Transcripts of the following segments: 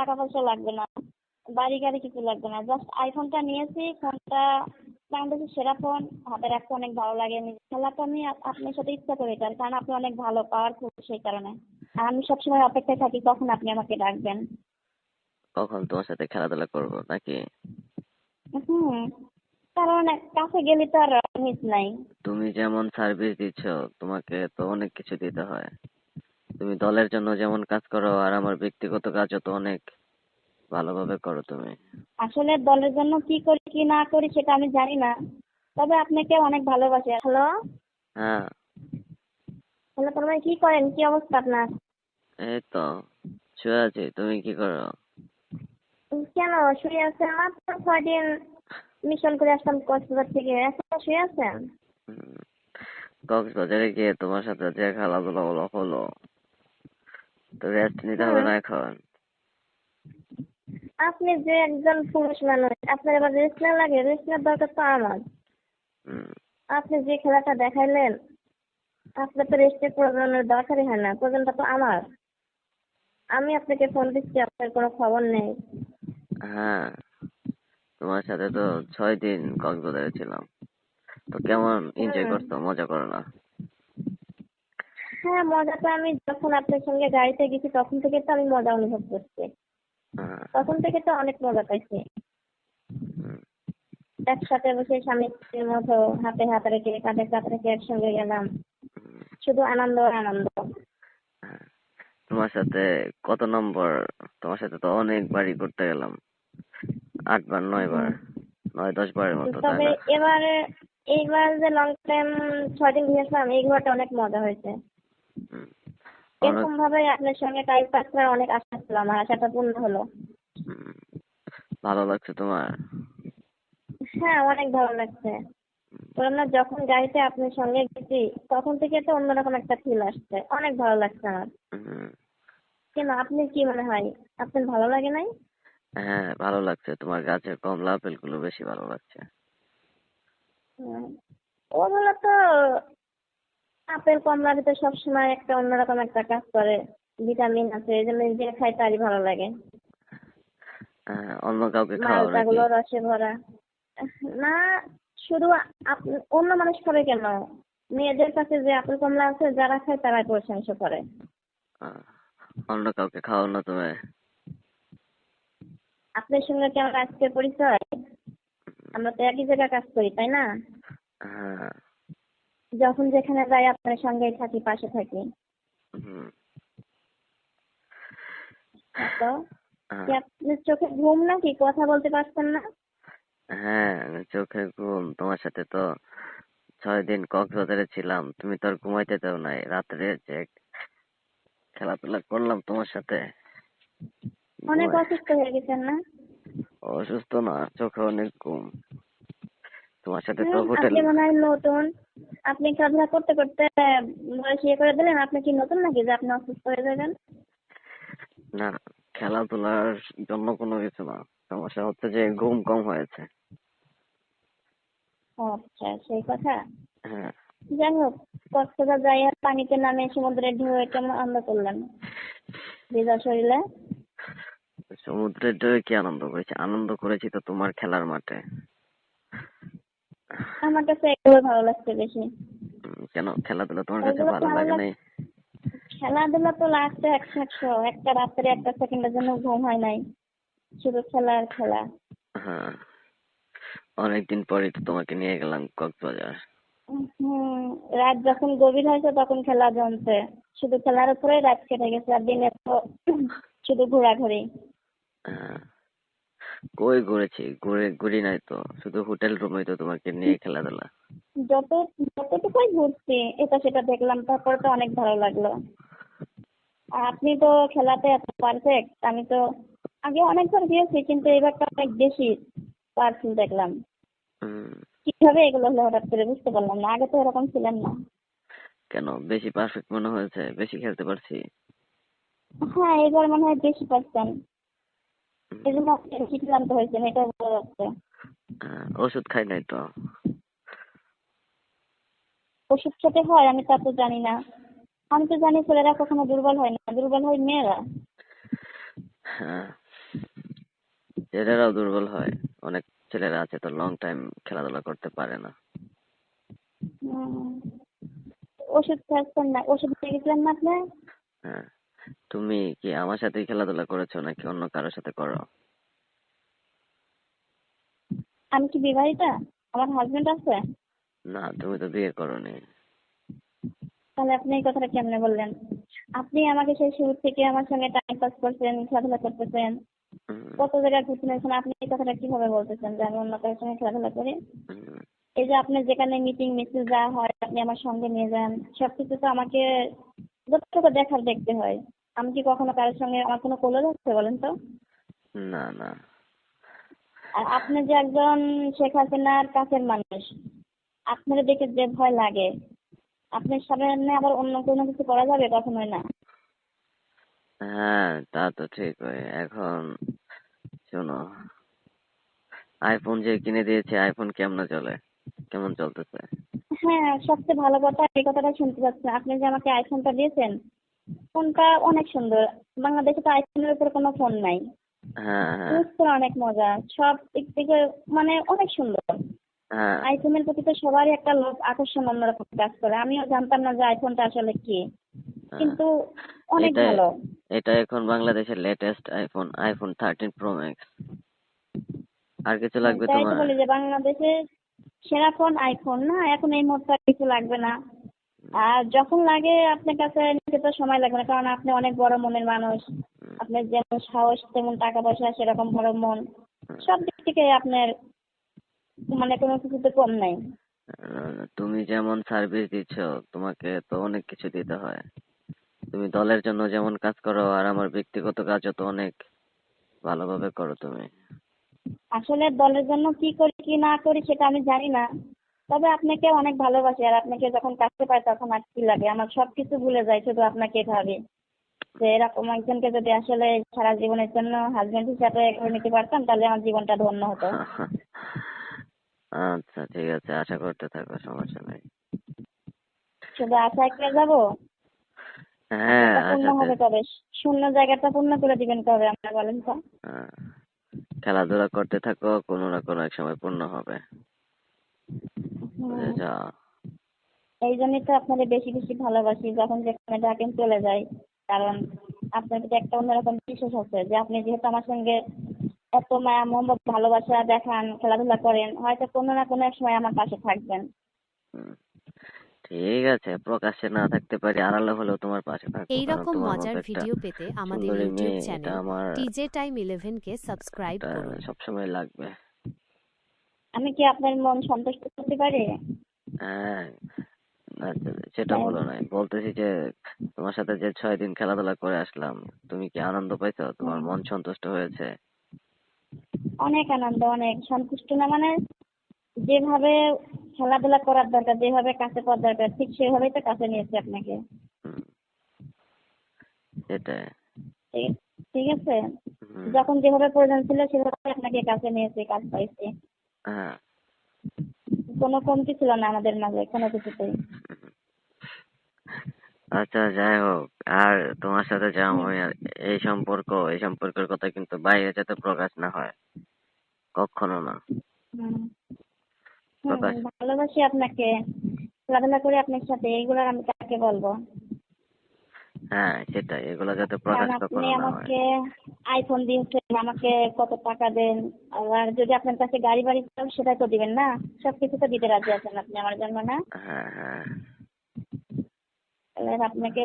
টাকা পয়সা লাগবে না বাড়ি গাড়ি কিছু লাগবে না জাস্ট আইফোনটা নিয়েছি ফোনটা বাংলাদেশের সেরা ফোন হাতে রাখতে অনেক ভালো লাগে নিজে খেলাটা আমি আপনার সাথে ইচ্ছা করে এটার কারণ আপনি অনেক ভালো পাওয়ারফুল সেই কারণে। আর আমি সবসময় অপেক্ষায় থাকি কখন আপনি আমাকে ডাকবেন। কখন তোমার সাথে খেলাধুলা করব নাকি? হুম কারণ কাছে গেলে তো আর মিস নাই। তুমি যেমন সার্ভিস দিচ্ছ তোমাকে তো অনেক কিছু দিতে হয়। তুমি দলের জন্য যেমন কাজ করো আর আমার ব্যক্তিগত কাজও তো অনেক ভালোভাবে করো তুমি। আসলে দলের জন্য কি করি কি না করি সেটা আমি জানি না। তবে আপনাকে অনেক ভালোবাসি। হ্যালো? হ্যাঁ। হ্যালো তোর ভাই কি করেন? কি অবস্থা আপনার? এই তো শুয়ে আছি। তুমি কি করো? কেন? শুয়ে আছেন মাত্র ছয় দিন মিশন করে আসলাম কক্সবাজার থেকে। এখন শুয়ে আছেন? কক্সবাজারে গিয়ে তোমার সাথে যে খেলাধুলা হলো তো রেস্ট নিতে হবে না এখন। আপনি যে একজন পুরুষ মানুষ আপনার এবার রেস্ট না লাগে? রেস্ট নেওয়ার দরকার তো আমার। আপনি যে খেলাটা দেখাইলেন আপনার তো রেস্টের প্রয়োজনের দরকারই হয় না প্রয়োজনটা তো আমার। আমি আপনাকে ফোন দিচ্ছি আপনার কোনো খবর নেই। হ্যাঁ তোমার সাথে তো ছয় দিন কক্সবাজারে ছিলাম তো কেমন এনজয়। করতো? মজা করো না। হ্যাঁ মজাটা আমি যখন আপনার সঙ্গে গাড়িতে গেছি তখন থেকে তো আমি মজা অনুভব করছি। হ্যাঁ, তখন থেকে তো অনেক মজা পাইছি। একসাথে বসে স্বামী স্ত্রীর মতো হাতে হাত রেখে কাঁধে কাঁধ রেখে একসঙ্গে গেলাম। শুধু আনন্দ আনন্দ। হ্যাঁ। তোমার সাথে কত নম্বর? তোমার সাথে তো অনেক বাড়ি করতে গেলাম। আটবার নয় বার নয় দশ বারের মতো তবে এবারে এইবার যে লং টাইম ছয় দিন ঘুরেছিলাম এই ঘোরাটা অনেক মজা হয়েছে। এরকম ভাবে আপনার সঙ্গে টাইম পাস করার অনেক আশা ছিল আমার আশাটা পূর্ণ হলো। ভালো লাগছে তোমার? হ্যাঁ অনেক ভালো লাগছে। না যখন গাড়িতে আপনার সঙ্গে গেছি তখন থেকে তো অন্যরকম একটা ফিল আসছে। অনেক ভালো লাগছে আমার। কেন আপনি কি মনে হয়? আপনার ভালো লাগে নাই? হ্যাঁ ভালো লাগছে। তোমার গাছের কমলা আপেলগুলো বেশি ভালো লাগছে। ওগুলো তো আপেল কমলার ভিতরে সবসময় একটা অন্যরকম একটা কাজ করে ভিটামিন আছে এই জন্য যে খাই তারই ভালো লাগে। অন্য কাউকে মালটাগুলো রসে ভরা। না শুধু অন্য মানুষ খাবে কেন? মেয়েদের কাছে যে আপেল কমলা আছে যারা খায় তারাই প্রশংসা করে। অন্য কাউকে না তুমি? আপনার সঙ্গে কি আমার আজকে পরিচয়? আমরা তো একই জায়গায় কাজ করি তাই না? হ্যাঁ। যখন যেখানে যাই আপনার সঙ্গেই থাকি পাশে থাকি। হ্যাঁ। আপনার চোখে ঘুম নাকি? কথা বলতে পারছেন না? হ্যাঁ চোখে ঘুম। তোমার সাথে তো ছয় দিন কক্সবাজারে ছিলাম। তুমি তো আর ঘুমাইতে দাও নাই। রাত্রে যে খেলাধুলা করলাম তোমার সাথে। অনেক অসুস্থ হয়ে গেছেন না? অসুস্থ না চোখে অনেক ঘুম। তোমার সাথে তো হোটেল আপনি মনে হয় নতুন। আপনি খেলাধুলা করতে করতে বয়স ইয়ে করে দিলেন আপনি কি নতুন নাকি যে আপনি অসুস্থ হয়ে যাবেন? না খেলাধুলার জন্য কোনো কিছু না। সমস্যা হচ্ছে যে ঘুম কম হয়েছে। আচ্ছা সেই কথা। হ্যাঁ। যাই হোক কক্সবাজার যাই আর পানিতে নামে সমুদ্রের ঢেউ কেমন আনন্দ করলেন। ভিজা শরীরে। সমুদ্রের ঢেউয়ে কি আনন্দ করেছি? আনন্দ করেছি তো তোমার খেলার মাঠে। আমার কাছে এগুলো ভালো লাগছে বেশি। কেন? খেলাধুলা তোমার কাছে ভালো লাগে নাই? খেলাধুলা তো লাগছে একশো একশো একটা রাত্রে একটা সেকেন্ডের জন্য ঘুম হয় নাই। শুধু খেলা আর খেলা। হ্যাঁ। অনেকদিন পরে তো তোমাকে নিয়ে গেলাম কক্সবাজার। হুম রাত যখন গভীর হয়েছে তখন খেলা জমছে। শুধু খেলার উপরে রাত কেটে গেছে আর দিনে তো শুধু ঘোরাঘুরি। হ্যাঁ। কই ঘুরেছি ঘুরে ঘুরি নাই তো। শুধু হোটেল রুমে তো তোমাকে নিয়ে খেলাধুলা। যত যতটুকুই ঘুরছি এটা সেটা দেখলাম তারপরে তো অনেক ভালো লাগল। আর আপনি তো খেলাতে এত পারফেক্ট আমি তো আগে অনেকবার গিয়েছি কিন্তু এবারটা অনেক বেশি পারফেক্ট দেখলাম। কীভাবে এগুলো হলো হঠাৎ করে বুঝতে পারলাম না আগে তো এরকম ছিলেন না। কেন? বেশি পারফেক্ট মনে হয়েছে? বেশি খেলতে পারছি? হ্যাঁ এবার মনে হয় বেশি পারছেন এই জন্য ক্লান্ত হয়েছেন এটা বোঝা যাচ্ছে। হ্যাঁ, ওষুধ খাই নাই তো। ওষুধ খেতে হয় আমি তা তো জানি না। আমি তো জানি ছেলেরা কখনো দুর্বল হয় না দুর্বল হয় মেয়েরা। হ্যাঁ ছেলেরাও দুর্বল হয়। অনেক ছেলেরা আছে তো লং টাইম খেলাধুলা করতে পারে না। ওষুধ খাচ্ছেন না ওষুধ গেছিলেন না আপনি? হ্যাঁ। তুমি কি আমার সাথেই খেলাধুলা করেছ নাকি অন্য কারোর সাথে করো? আমি কি বিবাহিতা? আমার হাজবেন্ড আছে? না তুমি তো বিয়ে করোনি। তাহলে আপনি এই কথাটা কেমনে বললেন? আপনি আমাকে সেই শুরু থেকে আমার সঙ্গে টাইম পাস করছেন খেলাধুলা করতেছেন। কত জায়গায় ঘুরতে নিয়েছেন আপনি এই কথাটা কীভাবে বলতেছেন যে আমি অন্য কারোর সঙ্গে খেলাধুলা করি? এই যে আপনি যেখানে মিটিং মিছিল যা হয় আপনি আমার সঙ্গে নিয়ে যান সবকিছু তো আমাকে যতটুকু দেখার দেখতে হয়। আমি কি কখনো কারোর সঙ্গে আমার কোনো কোলো যাচ্ছে বলেন তো? না না। আর আপনি যে একজন শেখ হাসিনার কাছের মানুষ আপনার দেখে যে ভয় লাগে আপনার সামনে আবার অন্য কোনো কিছু করা যাবে কখনোই না? হ্যাঁ তা তো ঠিকই। এখন শোনো আইফোন যে কিনে দিয়েছে আইফোন কেমন চলে? কেমন চলতেছে? হ্যাঁ সবচেয়ে ভালো কথা এই কথাটা শুনতে পাচ্ছি আপনি যে আমাকে আইফোনটা দিয়েছেন ফোনটা অনেক সুন্দর। বাংলাদেশে তো আইফোনের উপর কোনো ফোন নাই। হ্যাঁ হ্যাঁ। অনেক মজা। সব দিক থেকে মানে অনেক সুন্দর। হ্যাঁ। আইফোনের প্রতি তো সবারই একটা লোভ আকর্ষণ অন্যরকম কাজ করে। আমিও জানতাম না যে আইফোনটা আসলে কি। কিন্তু অনেক ভালো। এটা এখন বাংলাদেশের latest iPhone iPhone thirteen pro max আর কিছু লাগবে তাই তো তোমার? বলি যে বাংলাদেশে সেরা ফোন আইফোন না? এখন এই মুহূর্তে আর কিছু লাগবে না। আর যখন লাগে আপনার কাছে নিতে তো সময় লাগবে না কারণ আপনি অনেক বড় মনের মানুষ। আপনার যেমন সাহস তেমন টাকা পয়সা সেরকম বড় মন। সব দিক থেকে আপনার মানে কোনো কিছুতে কম নাই। তুমি যেমন সার্ভিস দিচ্ছ তোমাকে তো অনেক কিছু দিতে হয়। তুমি দলের জন্য যেমন কাজ করো আর আমার ব্যক্তিগত কাজও তো অনেক ভালোভাবে করো তুমি। আসলে দলের জন্য কি করি কি না করি সেটা আমি জানি না। তবে আপনাকে অনেক ভালোবাসি আর আপনাকে যখন কাছে পাই তখন আর কি লাগে? আমার সবকিছু ভুলে যায় শুধু আপনাকে ভাবি। যে এরকম একজনকে যদি আসলে সারা জীবনের জন্য হাজবেন্ড হিসাবে করে নিতে পারতাম তাহলে আমার জীবনটা ধন্য হতো। আচ্ছা ঠিক আছে। আশা করতে থাকো সমস্যা নেই। শুধু আশায় করে যাব? হ্যাঁ পূর্ণ হবে তবে। শূন্য জায়গাটা পূর্ণ করে দিবেন কবে আপনারা বলেন তো। হ্যাঁ, খেলাধুলা করতে থাকো কোনো না কোনো এক সময় পূর্ণ হবে। এই জন্যই তো আপনাদের বেশি বেশি ভালোবাসি যখন যেখানে ডাকেন চলে যাই। কারণ আপনার প্রতি একটা অন্যরকম বিশ্বাস আছে যে আপনি যেহেতু আমার সঙ্গে এত মায়া মোহাম্মত ভালোবাসা দেখান খেলাধুলা করেন হয়তো কোনো না কোনো এক সময় আমার পাশে থাকবেন। ঠিক আছে প্রকাশ্যে না থাকতে পারি আড়ালে হলেও তোমার পাশে থাকব এই রকম মজার ভিডিও পেতে আমাদের YouTube channel TJ time eleven কে সাবস্ক্রাইব করুন। সবসময় লাগবে। আমি কি আপনার মন সন্তুষ্ট করতে পারি? হ্যাঁ সেটা হ্যাঁ। বলো নাই। বলতেছি যে তোমার সাথে যে ছয় দিন খেলাধুলা করে আসলাম তুমি কি আনন্দ পাইছো? তোমার মন সন্তুষ্ট হয়েছে? অনেক আনন্দ অনেক। সন্তুষ্ট না মানে যেভাবে খেলাধুলা করার দরকার যেভাবে কাছে পাওয়ার দরকার ঠিক সেভাবেই তো কাছে নিয়েছি আপনাকে। সেটাই। ঠিক আছে? যখন যেভাবে প্রয়োজন ছিল সেভাবে আপনাকে কাছে নিয়েছি কাজ পাইছি। কোনো কমতি ছিল না আমাদের মাঝে কোনো কিছুতেই। আচ্ছা যাই হোক আর তোমার সাথে যে এই সম্পর্ক এই সম্পর্কের কথা কিন্তু বাইরে যাতে প্রকাশ না হয়। কখনো না। ভালোবাসি আপনাকে। খেলাধুলা করে আপনার সাথে এইগুলো আমি কাকে বলব? হ্যাঁ সেটাই। এগুলো যাতে কারণ প্রকাশ আপনি কখনো না হয়। আমাকে আইফোন দিয়েছেন আমাকে কত টাকা দেন? আর যদি আপনার কাছে গাড়ি বাড়ি চাও সেটা তো দিবেন না? সব কিছু তো দিতে রাজি আছেন আপনি আমার জন্য না? হ্যাঁ হ্যাঁ। তাহলে আপনাকে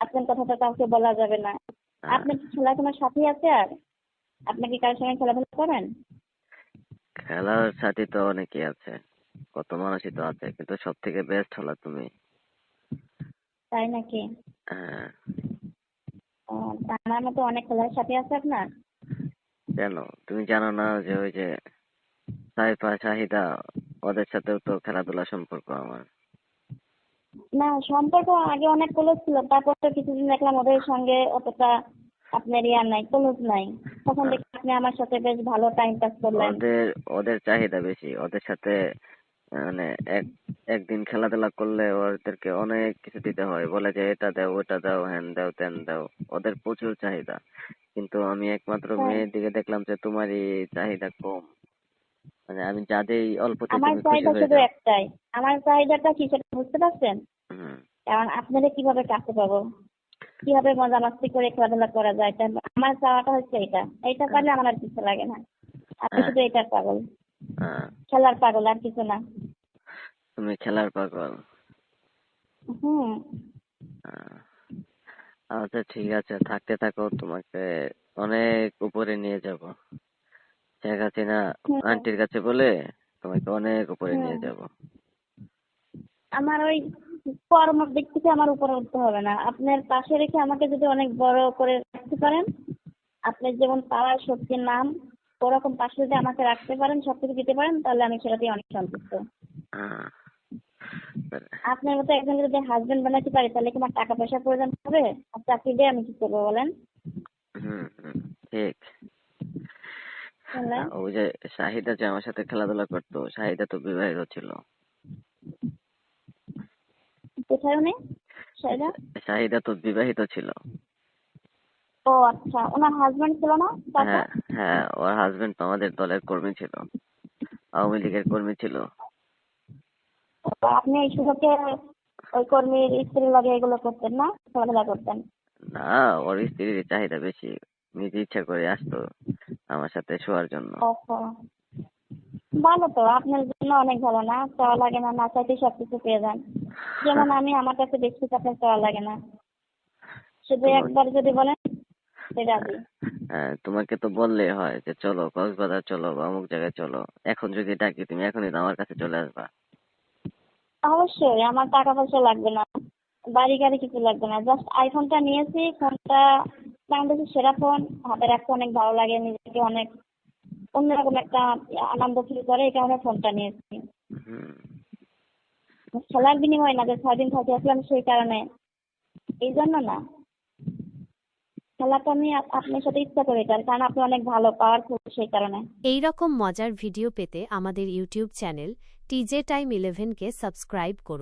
আপনার কথা তো কাউকে বলা যাবে না। হ্যাঁ। আপনার কি খেলাধুলার সাথী আছে আর? আপনি কি কারোর সঙ্গে খেলাধুলা করেন? খেলার সাথী তো অনেকেই আছে। কত মানুষই তো আছে কিন্তু সব থেকে বেস্ট হলো তুমি। তাই নাকি? হ্যাঁ। আমার মতো অনেক খেলার সাথী আছে আপনার? কেন? তুমি জানো না যে ওই যে সাইফা শাহিদা ওদের সাথেও তো খেলাধুলা সম্পর্ক আমার। না সম্পর্ক আগে অনেক ক্লোজ ছিল তারপর তো কিছুদিন দেখলাম ওদের সঙ্গে অতটা আপনার ইয়া নাই ক্লোজ নাই। তখন দেখি আপনি আমার সাথে বেশ ভালো টাইম পাস করলেন। ওদের ওদের চাহিদা বেশি ওদের সাথে মানে এক একদিন খেলাধুলা করলে ওদেরকে অনেক কিছু দিতে হয়। বলে যে এটা দাও ওটা দাও হ্যান দাও ত্যান দাও। ওদের প্রচুর চাহিদা। কিন্তু আমি একমাত্র হ্যাঁ। মেয়ের দিকে দেখলাম যে তোমারই চাহিদা কম। মানে আমি যা দেই অল্পতে আমার চাহিদা শুধু একটাই। আমার চাহিদাটা কি সেটা বুঝতে পারছেন? কারণ আপনাদের কীভাবে কাছে পাবো? কীভাবে মজা মাস্তি করে খেলাধুলা করা যায়? এটা আমার চাওয়াটা হচ্ছে এটা। এইটা পারলে আমার আর কিছু লাগে না। আপনি হ্যাঁ। শুধু এটার পাগল। হ্যাঁ, খেলার পাগল আর কিছু না। তুমি খেলার পাগল। হুম। আচ্ছা ঠিক আছে থাকতে থাকো তোমাকে অনেক উপরে নিয়ে যাব। শেখ হাসিনা হুম। আন্টির কাছে বলে তোমাকে অনেক উপরে নিয়ে যাব। আমার ওই কর্ম দিক থেকে আমার উপরে উঠতে হবে না। আপনার পাশে রেখে আমাকে যদি অনেক বড় করে রাখতে পারেন আপনার যেমন পাওয়ার শক্তির নাম ওরকম পাশে যদি আমাকে রাখতে পারেন সবকিছু দিতে পারেন তাহলে আমি সেটাতেই অনেক সন্তুষ্ট। হ্যাঁ। আপনার মতো একজন যদি হাজবেন্ড বানাতে পারি তাহলে কি আমার টাকা পয়সা প্রয়োজন হবে? আর চাকরি দিয়ে আমি কি করব বলেন? হুম ঠিক। ওই যে শাহিদা যে আমার সাথে খেলাধুলা করতো শাহিদা তো বিবাহিত ছিল। কোথায় উনি? শাহিদা? তো বিবাহিত ছিল। ও আচ্ছা। ওনার হাজবেন্ড ছিল না? হ্যাঁ হ্যাঁ ওর হাজবেন্ড আমাদের দলের কর্মী ছিল। আওয়ামী লীগের কর্মী ছিল। তো আপনি এই সুযোগে ওই কর্মীর স্ত্রীর লগে এগুলো করতেন না? খেলাধুলা করতেন? না ওর স্ত্রীর চাহিদা বেশি। নিজে ইচ্ছা করে আসতো আমার সাথে শোয়ার জন্য। ভালো তো আপনার জন্য অনেক ভালো না? চাওয়া লাগে না না চাইতে সবকিছু পেয়ে যান। যেমন আমি আমার কাছে দেখছি আপনার চাওয়া লাগে না। শুধু একবার যদি বলেন হ্যাঁ তোমাকে তো বললেই হয় যে চলো কক্সবাজার চলো বা অমুক জায়গায় চলো। এখন যদি ডাকি তুমি এখনই তো আমার কাছে চলে আসবা। অবশ্যই আমার টাকা পয়সা লাগবে না। বাড়ি গাড়ি কিছু লাগবে না। জাস্ট আইফোনটা নিয়েছি ফোনটা বাংলাদেশের সেরা ফোন। হাতে রাখতে অনেক ভালো লাগে নিজেকে অনেক অন্যরকম একটা আনন্দ ফিল করে এই কারণে ফোনটা নিয়েছি। হুম। খেলার বিনিময় না যে ছয় দিন থাকি আসলাম সেই কারণে। এই জন্য না। খেলাটা আমি আপনার সাথে ইচ্ছা করি তার কারণ আপনি অনেক ভালো পাওয়ারফুল সেই কারণে। এই রকম মজার ভিডিও পেতে আমাদের ইউটিউব চ্যানেল টিজে টাইম ইলেভেনকে সাবস্ক্রাইব করুন